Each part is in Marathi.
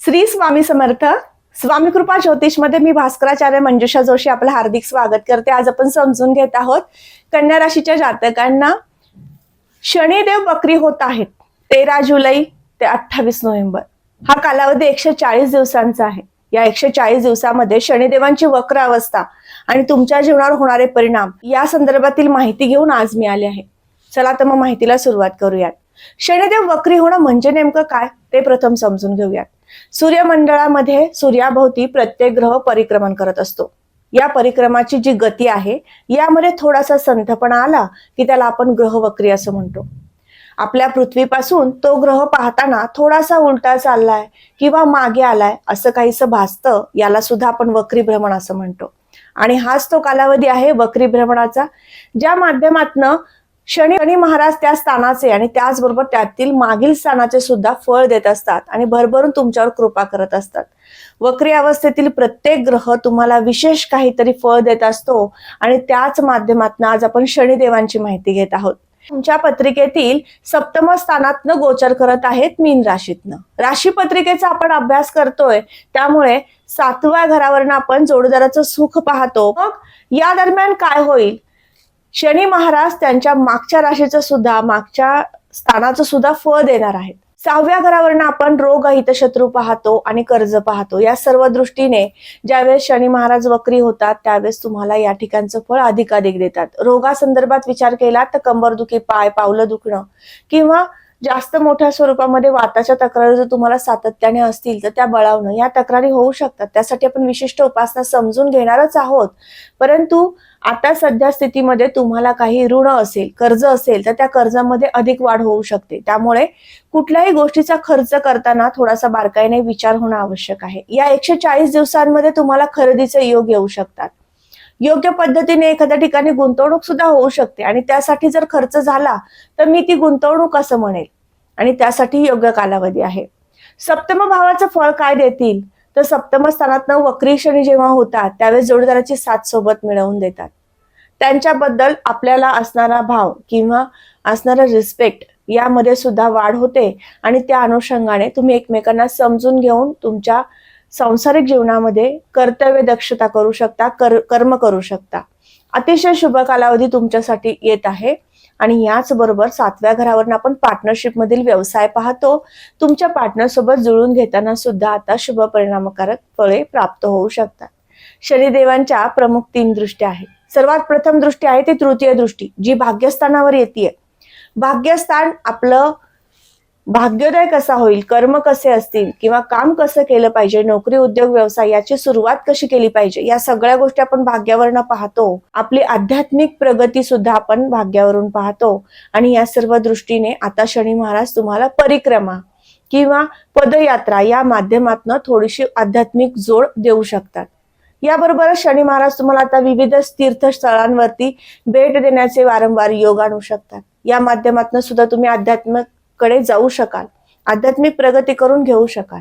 श्री स्वामी समर्थ. स्वामी कृपा ज्योतिषमध्ये मी भास्कराचार्य मंजुषा जोशी आपलं हार्दिक स्वागत करते. आज आपण समजून घेत आहोत कन्या राशीच्या जातकांना शनिदेव बकरी होत आहेत. तेरा जुलै ते अठ्ठावीस नोव्हेंबर. हा कालावधी एकशे चाळीस दिवसांचा आहे. या एकशे चाळीस दिवसामध्ये शनिदेवांची वक्र अवस्था आणि तुमच्या जीवनावर होणारे परिणाम या संदर्भातील माहिती घेऊन आज मी आले आहे. चला तर मग माहितीला सुरुवात करूयात. शनिदेव वक्री होणं म्हणजे नेमकं काय? ते प्रथम समजून घेऊयात. सूर्यमंडळामध्ये सूर्याभोवती प्रत्येक ग्रह परिक्रमण करत असतो. या परिक्रमाची जी गती आहे यामध्ये थोडासा संथपणा आला की त्याला आपण ग्रह वक्री असं म्हणतो. आपल्या पृथ्वीपासून तो ग्रह पाहताना थोडासा उलटा चाललाय किंवा मागे आलाय असं काहीसं भासतं याला सुद्धा आपण वक्री भ्रमण असं म्हणतो. आणि हाच तो कालावधी आहे वक्री भ्रमणाचा ज्या माध्यमातनं शनी शनी महाराज त्या स्थानाचे आणि त्याचबरोबर त्यातील मागील स्थानाचे सुद्धा फळ देत असतात आणि भरभरून तुमच्यावर कृपा करत असतात. वक्री अवस्थेतील प्रत्येक ग्रह तुम्हाला विशेष काहीतरी फळ देत असतो आणि त्याच माध्यमातून आज आपण शनिदेवांची माहिती घेत आहोत. तुमच्या पत्रिकेतील सप्तम स्थानातनं गोचर करत आहेत मीन राशीतनं. राशी पत्रिकेचा आपण अभ्यास करतोय त्यामुळे सातव्या घरावरनं आपण जोडदाराचं सुख पाहतो. मग या दरम्यान काय होईल? शनी महाराज त्यांच्या मागच्या राशीचं सुद्धा मागच्या स्थानाचं सुद्धा फळ देणार आहेत. सहाव्या घरावरनं आपण रोग शत्रू पाहतो आणि कर्ज पाहतो. या सर्व दृष्टीने ज्यावेळेस शनी महाराज वक्री होतात त्यावेळेस तुम्हाला या ठिकाणचं फळ अधिकाधिक देतात. रोगासंदर्भात विचार केला तर कंबरदुखी पाय पावलं दुखणं किंवा जास्त मोठ्या स्वरूपामध्ये वाताच्या तक्रारी जर तुम्हाला सातत्याने असतील तर त्या बळावणं. या तक्रारी होऊ शकतात. त्यासाठी आपण विशिष्ट उपासना समजून घेणारच आहोत. परंतु आता सध्या स्थितीमध्ये तुम्हाला काही ऋण असेल कर्ज असेल तर त्या कर्जामध्ये अधिक वाढ होऊ शकते. त्यामुळे कुठल्याही गोष्टीचा खर्च करताना थोडासा बारकाईने विचार होणं आवश्यक आहे. या एकशे चाळीस दिवसांमध्ये तुम्हाला खरेदीचे योग येऊ शकतात. योग्य पद्धतीने एखाद्या ठिकाणी गुंतवणूक सुद्धा होऊ शकते. आणि त्यासाठी जर खर्च झाला तर मी ती गुंतवणूक असं म्हणेल. आणि त्यासाठी योग्य कालावधी आहे. सप्तम भावाचं फळ काय देतील? तर सप्तम स्थानात वक्री शनी जेव्हा होतात त्यावेळेस जोडीदाराची साथ सोबत मिळवून देतात. त्यांच्याबद्दल आपल्याला असणारा भाव किंवा असणारा रिस्पेक्ट यामध्ये सुद्धा वाढ होते आणि त्या अनुषंगाने तुम्ही एकमेकांना समजून घेऊन तुमच्या सांसारिक जीवनामध्ये कर्तव्य दक्षता करू शकता कर कर्म करू शकता. अतिशय शुभ कालावधी तुमच्यासाठी येत आहे. आणि याचबरोबर सातव्या घरावरून आपण पार्टनरशिप मधील व्यवसाय पाहतो. तुमच्या पार्टनर सोबत जुळून घेताना सुद्धा आता शुभ परिणामकारक फळे प्राप्त होऊ शकतात. शनिदेवांच्या प्रमुख तीन दृष्ट्या आहेत. सर्वात प्रथम दृष्टी आहे ती तृतीय दृष्टी जी भाग्यस्थानावर येते भाग्यस्थान आपलं भाग्योदय कसा होईल कर्म कसे असतील किंवा काम कसं केलं पाहिजे नोकरी उद्योग व्यवसाय याची सुरुवात कशी केली पाहिजे या सगळ्या गोष्टी आपण भाग्यावरनं पाहतो. आपली आध्यात्मिक प्रगती सुद्धा आपण भाग्यावरून पाहतो. आणि या सर्व दृष्टीने आता शनी महाराज तुम्हाला परिक्रमा किंवा पदयात्रा या माध्यमातून थोडीशी आध्यात्मिक जोड देऊ शकतात. याबरोबरच शनी महाराज तुम्हाला आता विविध तीर्थस्थळांवरती भेट देण्याचे वारंवार योग आणू शकतात. या माध्यमातून सुद्धा तुम्ही आध्यात्मिक कडे जाऊ शकाल. आध्यात्मिक प्रगती करून घेऊ शकाल.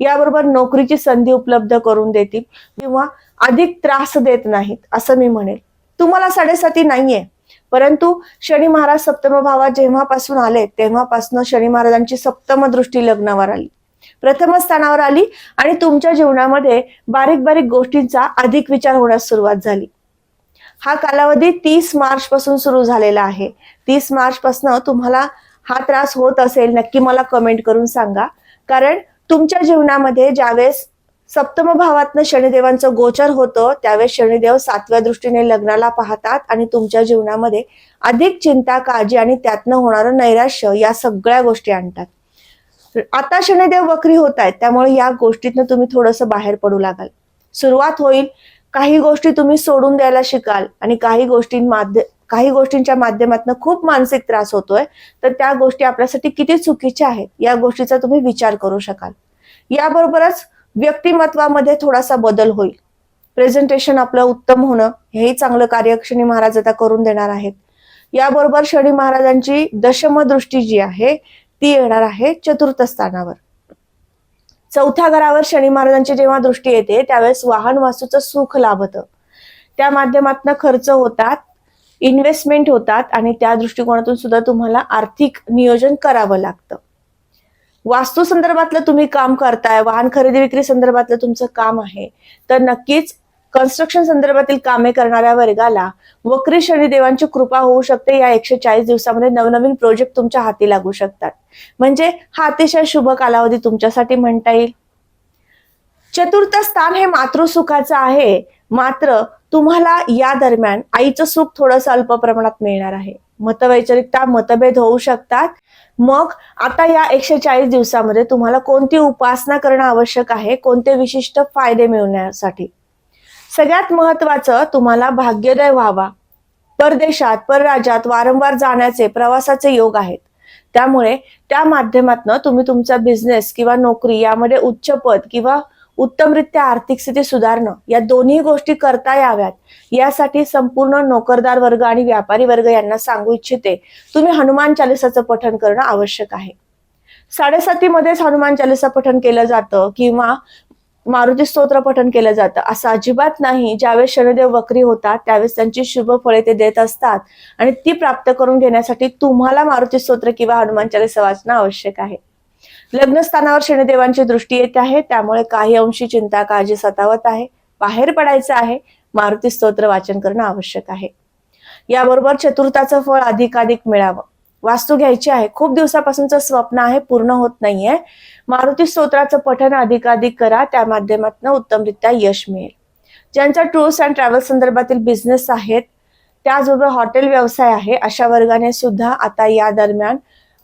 याबरोबर नोकरीची संधी उपलब्ध करून देतील किंवा अधिक त्रास देत नाहीत असं मी म्हणेल. तुम्हाला साडेसाती नाहीये. परंतु शनी महाराज सप्तम भावात जेव्हापासून आले तेव्हापासून शनी महाराजांची सप्तम दृष्टी लग्नावर आली. प्रथम स्थानावर आली आणि तुमच्या जीवनामध्ये बारीक बारीक गोष्टींचा अधिक विचार होण्यास सुरुवात झाली. हा कालावधी तीस मार्च पासून सुरू झालेला आहे. तीस मार्च पासून तुम्हाला हा त्रास होत असेल नक्की मला कमेंट करून सांगा. कारण तुमच्या जीवनामध्ये ज्यावेळेस सप्तम भावातनं शनिदेवांचं गोचर होतं त्यावेळेस शनिदेव सातव्या दृष्टीने लग्नाला पाहतात आणि तुमच्या जीवनामध्ये अधिक चिंता काळजी आणि त्यातनं होणारं नैराश्य या सगळ्या गोष्टी आणतात. आता शनिदेव वक्री होत आहेत त्यामुळे या गोष्टीतनं तुम्ही थोडंसं बाहेर पडू लागाल. सुरुवात होईल काही गोष्टी तुम्ही सोडून द्यायला शिकाल आणि काही गोष्टी माध्य काही गोष्टींच्या माध्यमातून खूप मानसिक त्रास होतोय तर त्या गोष्टी आपल्यासाठी किती चुकीच्या आहेत या गोष्टीचा तुम्ही विचार करू शकाल. याबरोबरच व्यक्तिमत्वामध्ये थोडासा बदल होईल. प्रेझेंटेशन आपलं उत्तम होणं हेही चांगलं कार्य शनी महाराज आता करून देणार आहेत. याबरोबर शनी महाराजांची दशम दृष्टी जी आहे ती येणार आहे चतुर्थ स्थानावर. चौथ्या घरावर शनी महाराजांची जेव्हा दृष्टी येते त्यावेळेस वाहन वास्तूचं सुख लाभतं. त्या माध्यमातून खर्च होतात इन्व्हेस्टमेंट होतात आणि त्या दृष्टिकोनातून सुद्धा तुम्हाला आर्थिक नियोजन करावं लागतं. वास्तू संदर्भातलं तुम्ही काम करताय वाहन खरेदी विक्री संदर्भातलं तुमचं काम आहे तर नक्कीच कन्स्ट्रक्शन संदर्भातील कामे करणाऱ्या वर्गाला वक्री शनिदेवांची कृपा होऊ शकते. या एकशे चाळीस दिवसामध्ये नवनवीन प्रोजेक्ट तुमच्या हाती लागू शकतात. म्हणजे हा अतिशय शुभ कालावधी तुमच्यासाठी म्हणता येईल. चतुर्थ स्थान हे मातृसुखाचं आहे. मात्र तुम्हाला या दरम्यान आईचं सुख थोडंसं अल्प प्रमाणात मिळणार आहे. मतवैचारिकता मतभेद होऊ शकतात. मग आता या एकशे चाळीस दिवसामध्ये तुम्हाला कोणती उपासना करणं आवश्यक आहे? कोणते विशिष्ट फायदे मिळवण्यासाठी? सगळ्यात महत्वाचं तुम्हाला भाग्योदय व्हावा. परदेशात परराज्यात वारंवार जाण्याचे प्रवासाचे योग आहेत. त्यामुळे त्या माध्यमातून तुम्ही तुमचा बिझनेस किंवा नोकरी यामध्ये उच्च पद किंवा उत्तमरित्या आर्थिक स्थिती सुधारणं या दोन्ही गोष्टी करता याव्यात. यासाठी संपूर्ण नोकरदार वर्ग आणि व्यापारी वर्ग यांना सांगू इच्छिते तुम्ही हनुमान चालिसाचं पठण करणं आवश्यक आहे. साडेसातीमध्येच हनुमान चालिसा पठण केलं जातं किंवा मारुती स्तोत्र पठण केलं जातं असं अजिबात नाही. ज्यावेळेस शनिदेव वक्री होतात त्यावेळेस त्यांची शुभ फळे ते देत असतात आणि ती प्राप्त करून घेण्यासाठी तुम्हाला मारुती स्तोत्र किंवा हनुमान चालिसा वाचणं आवश्यक आहे. लग्नस्थानावर शनिदेवांची दृष्टी येते आहे. त्यामुळे काही अंशी चिंता काळजी सतावत आहे. बाहेर पडायचं आहे. मारुती स्तोत्र वाचन करणं आवश्यक आहे. याबरोबर चतुर्थाचं फळ अधिकाधिक मिळावं. वास्तू घ्यायची आहे. खूप दिवसापासूनचं स्वप्न आहे. पूर्ण होत नाहीये. मारुती स्तोत्राचं पठन अधिकाधिक करा. त्या माध्यमातून उत्तमरित्या यश मिळेल. ज्यांचा टूर्स अँड ट्रॅव्हल संदर्भातील बिझनेस आहेत त्याचबरोबर हॉटेल व्यवसाय आहे अशा वर्गाने सुद्धा आता या दरम्यान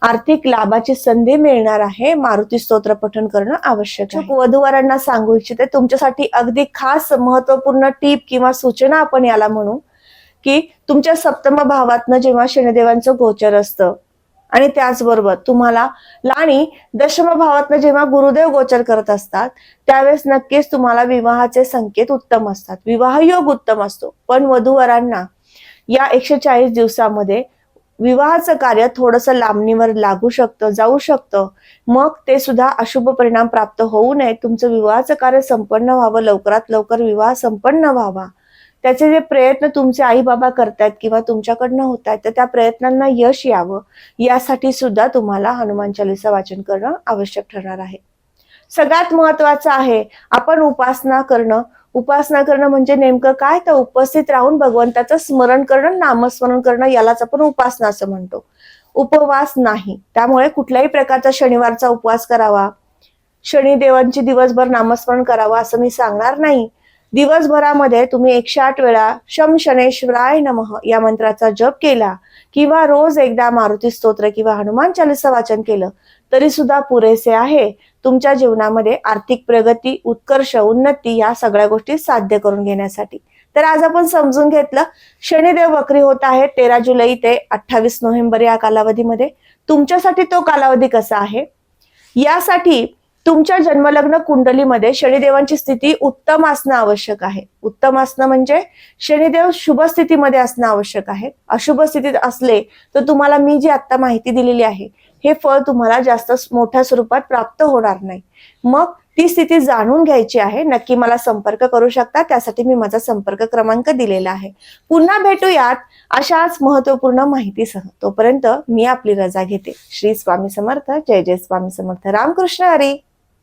आर्थिक लाभाची संधी मिळणार आहे. मारुती स्तोत्र पठण करणं आवश्यक आहे. वधूवरांना सांगू इच्छिते तुमच्यासाठी अगदी खास महत्त्वपूर्ण टीप किंवा सूचना आपण याला म्हणू की तुमच्या सप्तम भावातनं जेव्हा शनिदेवांचं गोचर असतं आणि त्याचबरोबर तुम्हाला लाणी दशम भावातनं जेव्हा गुरुदेव गोचर करत असतात त्यावेळेस नक्कीच तुम्हाला विवाहाचे संकेत उत्तम असतात. विवाह योग उत्तम असतो. पण वधूवरांना या एकशे चाळीस दिवसामध्ये विवाहाचं कार्य थोडंसं लांबणीवर लागू शकतं जाऊ शकतं. मग ते सुद्धा अशुभ परिणाम प्राप्त होऊ नये. तुमचं विवाहाचं कार्य संपन्न व्हावं लवकरात लवकर विवाह संपन्न व्हावा. त्याचे जे प्रयत्न तुमचे आई बाबा करतायत किंवा तुमच्याकडनं होत आहेत तर त्या प्रयत्नांना यश यावं. यासाठी सुद्धा तुम्हाला हनुमान चालिसा वाचन करणं आवश्यक ठरणार आहे. सगळ्यात महत्वाचं आहे आपण उपासना करणं. उपासना करणं म्हणजे नेमकं काय? तर उपस्थित राहून भगवंताचं स्मरण करणं नामस्मरण करणं यालाच आपण उपासना असं म्हणतो. उपवास नाही. त्यामुळे कुठल्याही प्रकारचा शनिवारचा उपवास करावा शनिदेवांची दिवसभर नामस्मरण करावं असं मी सांगणार नाही. दिवसभरामध्ये तुम्ही एकशे आठ वेळा शम शनेश्वराय नमः या मंत्राचा जप केला किंवा रोज एकदा मारुती स्तोत्र किंवा हनुमान चालीसा वाचन केलं तरी सुद्धा पुरेसे आहे. तुमच्या जीवनामध्ये आर्थिक प्रगती उत्कर्ष उन्नती या सगळ्या गोष्टी साध्य करून घेण्यासाठी. तर आज आपण समजून घेतलं शनिदेव वक्री होत आहे तेरा जुलै ते अठ्ठावीस नोव्हेंबर या कालावधीमध्ये. तुमच्यासाठी तो कालावधी कसा आहे? यासाठी तुमच्या जन्मलग्न कुंडलीमध्ये शनिदेवांची स्थिती उत्तम असणं आवश्यक आहे. उत्तम असणं म्हणजे शनिदेव शुभ स्थितीमध्ये असणं आवश्यक आहे. अशुभ स्थितीत असले तर तुम्हाला मी जी आता माहिती दिलेली आहे हे फळ तुम्हाला जास्त मोठ्या स्वरूपात प्राप्त होणार नाही. मग ती स्थिती जाणून घ्यायची आहे. नक्की मला संपर्क करू शकता. त्यासाठी मी माझा संपर्क क्रमांक दिलेला आहे. पुन्हा भेटूयात अशाच महत्त्वपूर्ण माहितीसह. तोपर्यंत मी आपली रजा घेते. श्री स्वामी समर्थ. जय जय स्वामी समर्थ. रामकृष्ण हरी.